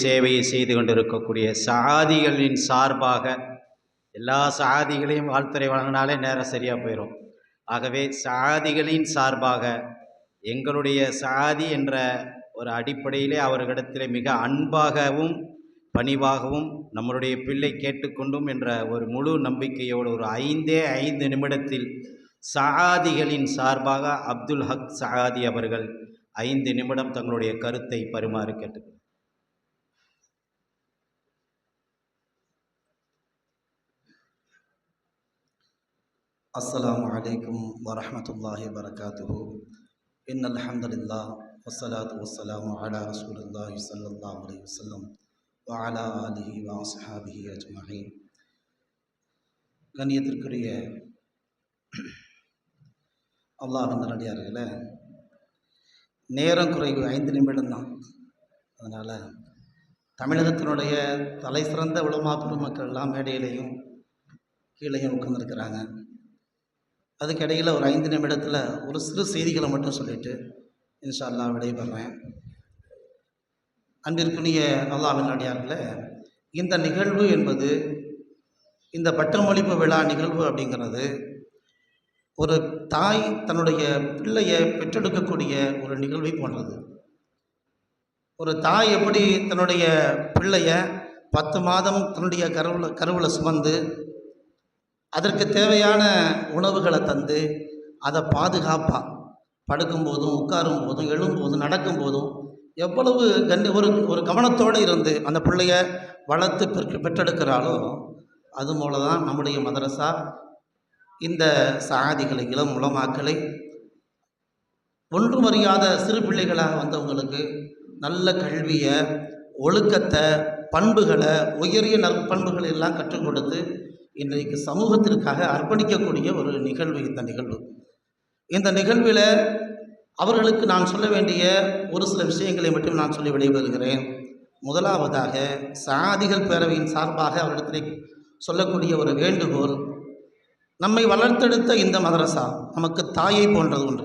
சேவையை செய்து கொண்டிருக்கக்கூடிய சாதிகளின் சார்பாக எல்லா சாதிகளையும் வாழ்த்துறை வழங்கினாலே நேரம் சரியாக போயிடும் ஆகவே சாதிகளின் சார்பாக எங்களுடைய சாதி என்ற ஒரு அடிப்படையிலே அவர்களிடத்திலே மிக அன்பாகவும் பணிவாகவும் நம்மளுடைய பிள்ளை கேட்டுக்கொண்டும் என்ற ஒரு முழு நம்பிக்கையோடு ஒரு ஐந்தே ஐந்து நிமிடத்தில் சகாதிகளின் சார்பாக அப்துல் ஹக் சகாதி அவர்கள் ஐந்து நிமிடம் தங்களுடைய கருத்தை பரிமாறு கேட்டுக்கிறார் السلام عليكم ورحمة الله وبركاته إن الحمد لله والصلاة والسلام على رسول الله صلى الله عليه وسلم وعلى آله وأصحابه أجمعين கண்ணியத்திற்குரிய அல்லாஹ் நல்லடியார்களே நேரம் குறைவு ஐந்து நிமிடம் தான் அதனால் தமிழகத்தினுடைய தலை சிறந்த உலமா பெருமக்கள் எல்லாம் மேடையிலையும் கீழேயும் உட்கார்ந்துருக்கிறாங்க அதுக்கிடையில் ஒரு ஐந்து நிமிடத்தில் ஒரு சிறு செய்திகளை மட்டும் சொல்லிவிட்டு இன்ஷா அல்லாஹ் விடைபெறேன். அன்பிற்குரிய அல்லாவின் அடியார்களே இந்த நிகழ்வு என்பது இந்த பட்டமளிப்பு விழா நிகழ்வு அப்படிங்கிறது ஒரு தாய் தன்னுடைய பிள்ளையை பெற்றெடுக்கக்கூடிய ஒரு நிகழ்வை போன்றது. ஒரு தாய் எப்படி தன்னுடைய பிள்ளைய பத்து மாதம் தன்னுடைய கருவில் கருவில் சுமந்து அதற்கு தேவையான உணவுகளை தந்து அதை பாதுகாப்பாக படுக்கும்போதும் உட்காரும் போதும் எழும்போதும் நடக்கும்போதும் எவ்வளவு கண்டி ஒரு ஒரு கவனத்தோடு இருந்து அந்த பிள்ளைய வளர்த்து பெற்று பெற்றெடுக்கிறாலோ அது போல தான் நம்முடைய மதரசா இந்த சாதிகளை இளம் உளமாக்களை ஒன்றும் அறியாத சிறு பிள்ளைகளாக வந்தவங்களுக்கு நல்ல கல்வியை ஒழுக்கத்தை பண்புகளை உயரிய நற்பண்புகளை எல்லாம் கற்றுக் கொடுத்து இன்றைக்கு சமூகத்திற்காக அர்ப்பணிக்கக்கூடிய ஒரு நிகழ்வு இந்த நிகழ்வு. இந்த நிகழ்வில் அவர்களுக்கு நான் சொல்ல வேண்டிய ஒரு சில விஷயங்களை மட்டும் நான் சொல்லி விடைபெறுகிறேன். முதலாவதாக சாதிகள் பேரவையின் சார்பாக அவர்களிடத்தில் சொல்லக்கூடிய ஒரு வேண்டுகோள் நம்மை வளர்த்தெடுத்த இந்த மதரசா நமக்கு தாயை போன்றது ஒன்று.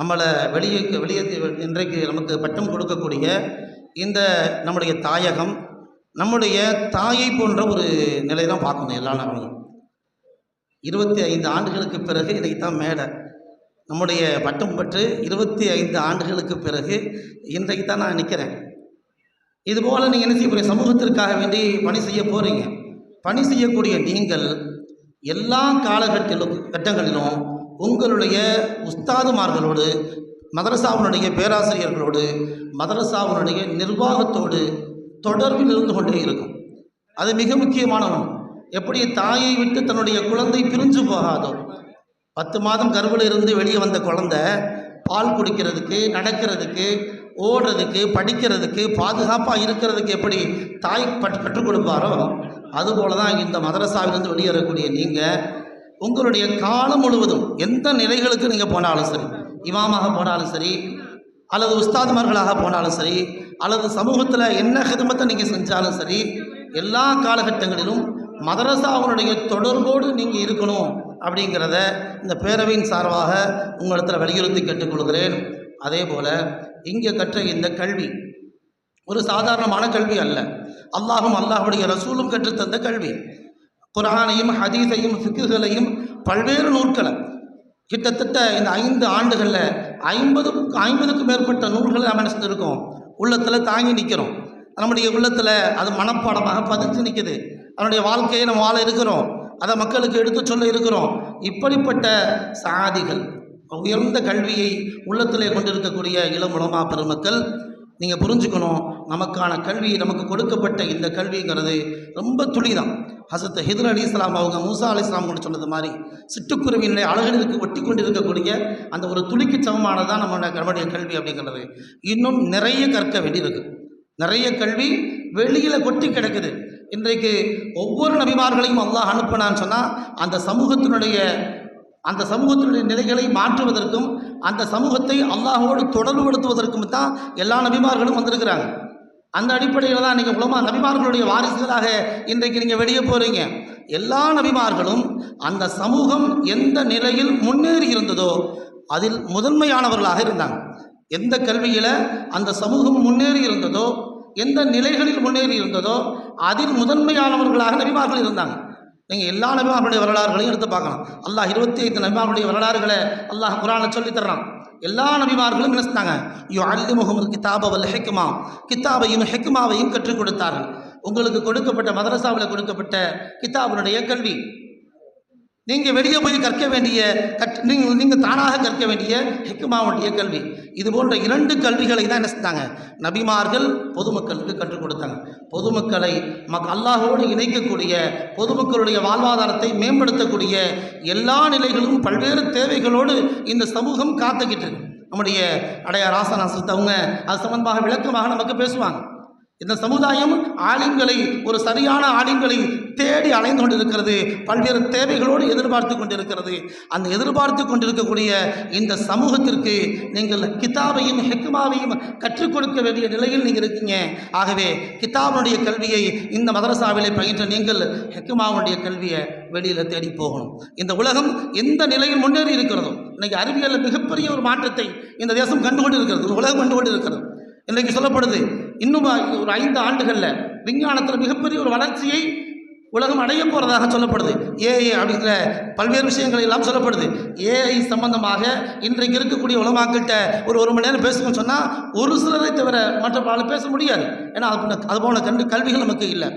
நம்மளை வெளியே வெளியே இன்றைக்கு நமக்கு பட்டம் கொடுக்கக்கூடிய இந்த நம்முடைய தாயகம் நம்முடைய தாயை போன்ற ஒரு நிலை தான் பார்க்கணும் எல்லா நாளும். இருபத்தி ஐந்து ஆண்டுகளுக்கு பிறகு இன்றைக்கி தான் மேடை. நம்முடைய பட்டம் பெற்று இருபத்தி ஐந்து ஆண்டுகளுக்கு பிறகு இன்றைக்கு தான் நான் நிற்கிறேன் இதுபோல் நீங்கள் என்ன செய்ய சமூகத்திற்காக வேண்டி பணி செய்ய போகிறீங்க பணி செய்யக்கூடிய நீங்கள் எல்லா காலகட்டிலும் கட்டங்களிலும் உங்களுடைய உஸ்தாதுமார்களோடு மதரசாவினுடைய பேராசிரியர்களோடு மதரசாவினுடைய நிர்வாகத்தோடு தொடர்பில் இருந்து கொண்டே இருக்கும். அது மிக முக்கியமான ஒன்று எப்படி தாயை விட்டு தன்னுடைய குழந்தை பிரிஞ்சு போகாதோ? பத்து மாதம் கருவில் இருந்து வெளியே வந்த குழந்தை பால் குடிக்கிறதுக்கு நடக்கிறதுக்கு ஓடுறதுக்கு படிக்கிறதுக்கு பாதுகாப்பாக இருக்கிறதுக்கு எப்படி தாய் பட் கற்றுக் கொடுப்பாரோ? அதுபோல தான் இந்த மதரசாவிலிருந்து வெளியேறக்கூடிய நீங்கள் உங்களுடைய காலம் முழுவதும் எந்த நிலைகளுக்கு நீங்கள் போனாலும் சரி இமாமாக போனாலும் சரி அல்லது உஸ்தாதுமார்களாக போனாலும் சரி அல்லது சமூகத்தில் என்ன ஹிதமத்தை நீங்கள் செஞ்சாலும் சரி எல்லா காலகட்டங்களிலும் மதரசாவுடைய தொடர்போடு நீங்கள் இருக்கணும் அப்படிங்கிறத இந்த பேரவையின் சார்பாக உங்களிடத்தில் வலியுறுத்தி கேட்டுக்கொள்கிறேன். அதே போல் இங்கே கற்ற இந்த கல்வி ஒரு சாதாரணமான கல்வி அல்ல. அல்லாஹும் அல்லாஹுடைய ரசூலும் கற்றுத்தந்த கல்வி. குரானையும் ஹதீஸையும் சிக்குகளையும் பல்வேறு நூற்களை கிட்டத்தட்ட இந்த ஐந்து ஆண்டுகளில் ஐம்பது ஐம்பதுக்கும் மேற்பட்ட நூல்களை நாம் என்ன இருக்கோம் உள்ளத்தில் தாங்கி நிற்கிறோம் நம்முடைய உள்ளத்தில் அது மனப்பாடமாக பதிஞ்சு நிற்குது அதனுடைய வாழ்க்கையை நம்ம வாழ இருக்கிறோம். அதை மக்களுக்கு எடுத்து சொல்ல இருக்கிறோம். இப்படிப்பட்ட சாதிகள் உயர்ந்த கல்வியை உள்ளத்திலே கொண்டிருக்கக்கூடிய இளம் உலமா பெருமக்கள் நீங்கள் புரிஞ்சுக்கணும் நமக்கான கல்வி நமக்கு கொடுக்கப்பட்ட இந்த கல்விங்கிறது ரொம்ப துளிதான். ஹசரத் ஹிதர் அலி இஸ்லாம் அவங்க மூசா அலி இஸ்லாம் கூட சொன்னது மாதிரி சிட்டுக்குருவினுடைய அழகுகளுக்கு ஒட்டி கொண்டிருக்கக்கூடிய அந்த ஒரு துளிக்கு சமமானதான் நம்மளுடைய நம்முடைய கல்வி அப்படிங்கிறது. இன்னும் நிறைய கற்க வேண்டியிருக்கு. நிறைய கல்வி வெளியில் கொட்டி கிடக்குது. இன்றைக்கு ஒவ்வொரு நபிமார்களையும் அல்லாஹ் அனுப்பினான்னு சொன்னால் அந்த சமூகத்தினுடைய அந்த சமூகத்தினுடைய நிலைகளை மாற்றுவதற்கும் அந்த சமூகத்தை அல்லாஹோடு தொடர்புபடுத்துவதற்கும் தான் எல்லா நபிமார்களும் வந்திருக்கிறாங்க. அந்த அடிப்படையில் தான் நீங்கள் உலமா நபிமார்களுடைய வாரிசுகளாக இன்றைக்கு நீங்கள் வெளியே போகிறீங்க எல்லா நபிமார்களும் அந்த சமூகம் எந்த நிலையில் முன்னேறி இருந்ததோ அதில் முதன்மையானவர்களாக இருந்தாங்க. எந்த கல்வியில் அந்த சமூகம் முன்னேறி இருந்ததோ எந்த நிலைகளில் முன்னேறி இருந்ததோ அதில் முதன்மையானவர்களாக நபிமார்கள் இருந்தாங்க. நீங்கள் எல்லா நபிமார்களுடைய வரலாறுகளையும் எடுத்து பார்க்கலாம். அல்லாஹ் இருபத்தி ஐந்து நபிமார்களுடைய வரலாறுகளை அல்லாஹ் குரானை சொல்லித்தர்றான் எல்லா நபிமார்களும் என்ன ஐயோ யோ அல்லி முகமது கிதாபவல் ஹெக்மா கித்தாபையும் ஹெக்மாவையும் கற்றுக் கொடுத்தார்கள். உங்களுக்கு கொடுக்கப்பட்ட மதரசாவில் கொடுக்கப்பட்ட கிதாபினுடைய கல்வி. நீங்கள் வெளியே போய் கற்க வேண்டிய கற் நீங்கள் நீங்கள் தானாக கற்க வேண்டிய ஹிக்மாவுடைய கல்வி. இது போன்ற இரண்டு கல்விகளை தான் என்ன செஞ்சாங்க? நபிமார்கள் பொதுமக்களுக்கு கற்றுக் கொடுத்தாங்க. பொதுமக்களை மக் அல்லாஹோடு இணைக்கக்கூடிய பொதுமக்களுடைய வாழ்வாதாரத்தை மேம்படுத்தக்கூடிய எல்லா நிலைகளும் பல்வேறு தேவைகளோடு இந்த சமூகம் காத்துக்கிட்டு இருக்கு. நம்முடைய அடைய ராசனாசத்து அவங்க அது சம்பந்தமாக விளக்கமாக நமக்கு பேசுவாங்க. இந்த சமுதாயம் ஆலிங்களை ஒரு சரியான ஆளுங்களை தேடி அலைந்து கொண்டிருக்கிறது. பல்வேறு தேவைகளோடு எதிர்பார்த்து கொண்டிருக்கிறது. அந்த எதிர்பார்த்து கொண்டிருக்கக்கூடிய இந்த சமூகத்திற்கு நீங்கள் கிதாபையும் ஹெக்மாவையும் கற்றுக் கொடுக்க வேண்டிய நிலையில் நீங்கள் இருக்கீங்க. ஆகவே கிதாபனுடைய கல்வியை இந்த மதரசாவிலே பயின்ற நீங்கள் ஹெக்மாவுடைய கல்வியை வெளியில் தேடி போகணும். இந்த உலகம் எந்த நிலையில் முன்னேறி இருக்கிறதோ இன்னைக்கு அறிவியலில் மிகப்பெரிய ஒரு மாற்றத்தை இந்த தேசம் கண்டுகொண்டு இருக்கிறது இந்த உலகம் கண்டுகொண்டு இருக்கிறது இன்றைக்கு சொல்லப்படுது இன்னும் ஒரு ஐந்து ஆண்டுகளில் விஞ்ஞானத்தில் மிகப்பெரிய ஒரு வளர்ச்சியை உலகம் அடைய போகிறதாக சொல்லப்படுது. ஏஐ அப்படிங்கிற பல்வேறு விஷயங்கள் எல்லாம் சொல்லப்படுது. ஏஐ சம்பந்தமாக இன்றைக்கு இருக்கக்கூடிய உலமாக்கிட்ட ஒரு ஒரு மணி நேரம் பேசணும்னு சொன்னால் ஒரு சிலரை தவிர மற்ற பல பேச முடியாது. ஏன்னா அது அது போன கண்டு கல்விகள் நமக்கு இல்லை.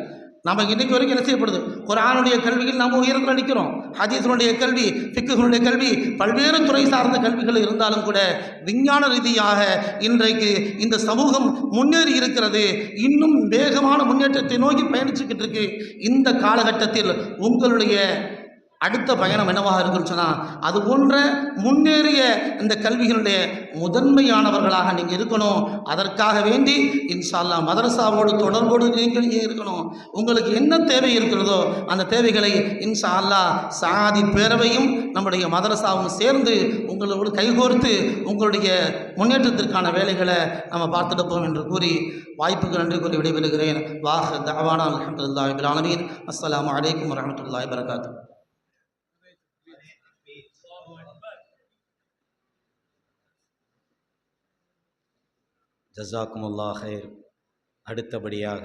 நம்ம இன்னைக்கு வரைக்கும் என்ன செய்யப்படுது? குரானுடைய கல்வியில் நாம் உயரத்தில் நிற்கிறோம் ஹதீஸனுடைய கல்வி ஃபிக்குகளுடைய கல்வி பல்வேறு துறை சார்ந்த கல்விகள் இருந்தாலும் கூட விஞ்ஞான ரீதியாக இன்றைக்கு இந்த சமூகம் முன்னேறி இருக்கிறது. இன்னும் வேகமான முன்னேற்றத்தை நோக்கி பயணிச்சுக்கிட்டு இருக்கு. இந்த காலகட்டத்தில் உங்களுடைய அடுத்த பயணம் என்னவாக இருக்குன்னு சொன்னால் அது போன்ற முன்னேறிய இந்த கல்விகளுடைய முதன்மையானவர்களாக நீங்கள் இருக்கணும். அதற்காக வேண்டி இன்ஷா மதரசாவோடு தொடர்போடு நீங்கள் இருக்கணும். உங்களுக்கு என்ன தேவை இருக்கிறதோ அந்த தேவைகளை இன்ஷா அல்லாஹ் சாதி பேரவையும் நம்முடைய மதரசாவும் சேர்ந்து உங்களோடு கைகோர்த்து உங்களுடைய முன்னேற்றத்திற்கான வேலைகளை நம்ம பார்த்துடுப்போம் என்று கூறி வாய்ப்புக்கு நன்றி கூறி விடைபெறுகிறேன். வாஹ் தவானா அலமதுல்லாஹி பிலாலமீன் அஸ்ஸலாமு அலைக்கும் வரமத்துல்லாஹி வரகாத்து ஜசாக்குமுல்லா ஹைர் அடுத்தபடியாக